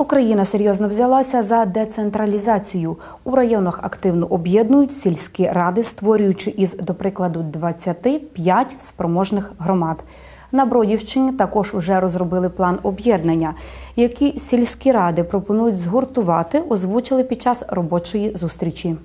Україна серйозно взялася за децентралізацію. У районах активно об'єднують сільські ради, створюючи із, до прикладу, 25 спроможних громад. На Бродівщині також уже розробили план об'єднання, які сільські ради пропонують згуртувати, озвучили під час робочої зустрічі.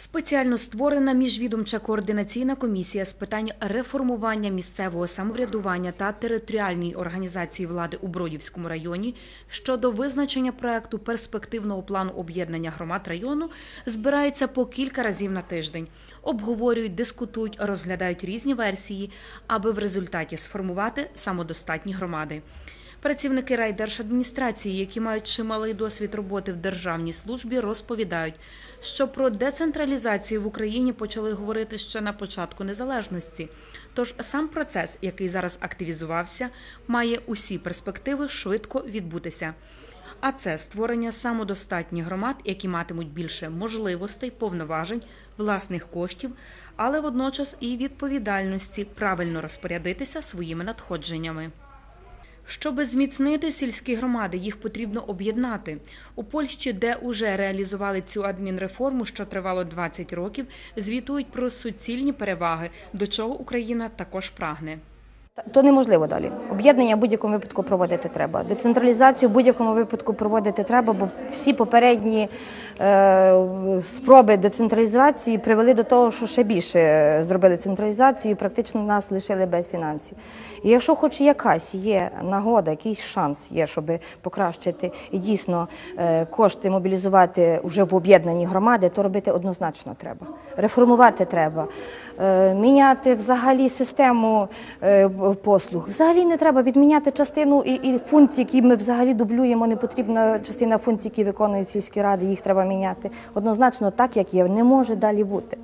Спеціально створена міжвідомча координаційна комісія з питань реформування місцевого самоврядування та територіальної організації влади у Бродівському районі щодо визначення проекту перспективного плану об'єднання громад району збирається по кілька разів на тиждень. Обговорюють, дискутують, розглядають різні версії, аби в результаті сформувати самодостатні громади. Працівники райдержадміністрації, які мають чималий досвід роботи в державній службі, розповідають, що про децентралізацію в Україні почали говорити ще на початку незалежності. Тож сам процес, який зараз активізувався, має усі перспективи швидко відбутися. А це створення самодостатніх громад, які матимуть більше можливостей, повноважень, власних коштів, але водночас і відповідальності правильно розпорядитися своїми надходженнями. Щоби зміцнити сільські громади, їх потрібно об'єднати. У Польщі, де уже реалізували цю адмінреформу, що тривало 20 років, звітують про суцільні переваги, до чого Україна також прагне. То неможливо далі. Об'єднання в будь-якому випадку проводити треба. Децентралізацію в будь-якому випадку проводити треба, бо всі попередні е, спроби децентралізації привели до того, що ще більше зробили централізацію, і практично нас лишили без фінансів. І якщо хоч якась є нагода, якийсь шанс є, щоб покращити і дійсно е, кошти мобілізувати вже в об'єднані громади, то робити однозначно треба. Реформувати треба, е, міняти взагалі систему. е, послуг. Взагалі не треба відміняти частину і, і які ми взагалі дублюємо. Не потрібна частина функцій, які виконують сільські ради, їх треба міняти. Однозначно, так як є, не може далі бути.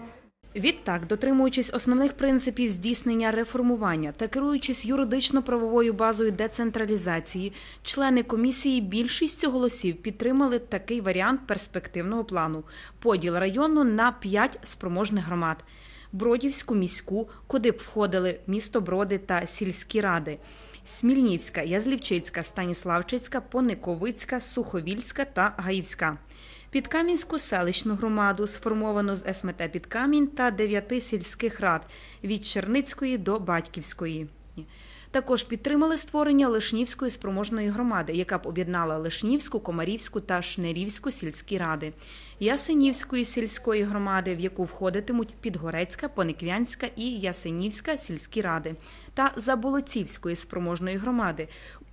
Відтак, дотримуючись основних принципів здійснення реформування та керуючись юридично-правовою базою децентралізації, члени комісії більшістю голосів підтримали такий варіант перспективного плану поділ району на п'ять спроможних громад. Бродівську міську, куди б входили місто Броди та сільські ради. Смільнівська, Язлівчицька, Станіславчицька, Пониковицька, Суховільська та Гаївська. Підкам'янську селищну громаду сформовано з СМТ Підкамінь та дев'яти сільських рад від Черницької до Батьківської. Також підтримали створення Лишнівської спроможної громади, яка б об'єднала Лишнівську, Комарівську та Шнерівську сільські ради, Ясенівської сільської громади, в яку входитимуть Підгорецька, Пониквянська і Ясенівська сільські ради, та Заболоцівської спроможної громади,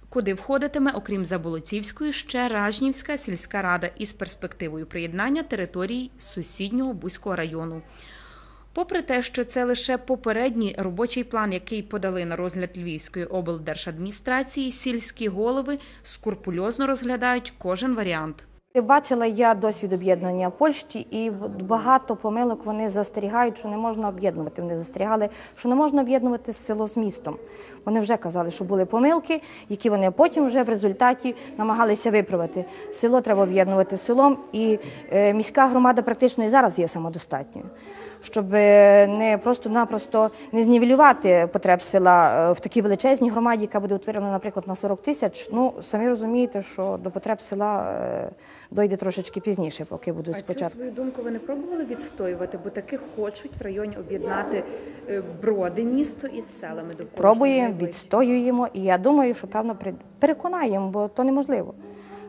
куди входитиме, окрім Заболоцівської, ще Ражнівська сільська рада із перспективою приєднання територій сусіднього Бузького району. Попри те, що це лише попередній робочий план, який подали на розгляд Львівської облдержадміністрації, сільські голови скурпульозно розглядають кожен варіант. Бачила я досвід об'єднання Польщі, і багато помилок вони застерігають, що не можна об'єднувати. Вони застерігали, що не можна об'єднувати село з містом. Вони вже казали, що були помилки, які вони потім вже в результаті намагалися виправити. Село треба об'єднувати селом, і е, міська громада практично і зараз є самодостатньою. Щоб не просто-напросто не знівелювати потреб села е, в такій величезній громаді, яка буде утворена, наприклад, на 40 тисяч. Ну самі розумієте, що до потреб села е, дойде трошечки пізніше, поки будуть А спочатку. цю свою думку ви не пробували відстоювати, бо таки хочуть в районі об'єднати е, броди місто із селами довкола. Пробуємо, відстоюємо, і я думаю, що певно переконаємо, бо то неможливо.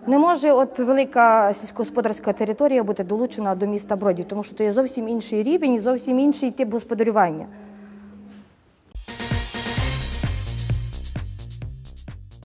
Не може от велика сільськогосподарська територія бути долучена до міста Бродів, тому що то є зовсім інший рівень і зовсім інший тип господарювання.